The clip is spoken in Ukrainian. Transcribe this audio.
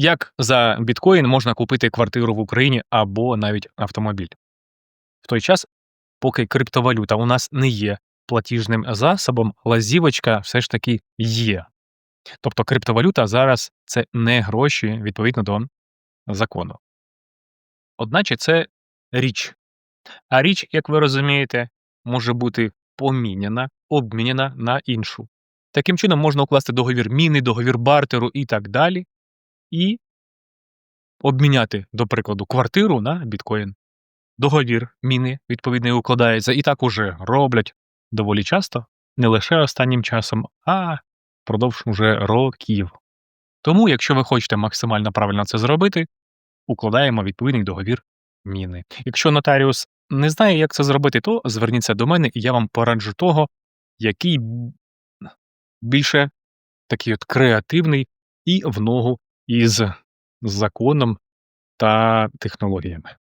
Як за біткоін можна купити квартиру в Україні або навіть автомобіль? В той час, поки криптовалюта у нас не є платіжним засобом, лазівочка все ж таки є. Тобто криптовалюта зараз це не гроші відповідно до закону. Одначе це річ. А річ, як ви розумієте, може бути поміняна, обміняна на іншу. Таким чином можна укласти договір міни, договір бартеру і так далі, і обміняти, до прикладу, квартиру на біткоін. Договір міни відповідний укладається, і так уже роблять доволі часто, не лише останнім часом, а впродовж уже років. Тому, якщо ви хочете максимально правильно це зробити, укладаємо відповідний договір міни. Якщо нотаріус не знає, як це зробити, то зверніться до мене, і я вам пораджу того, який більше такий от креативний і в ногу із законом та технологіями.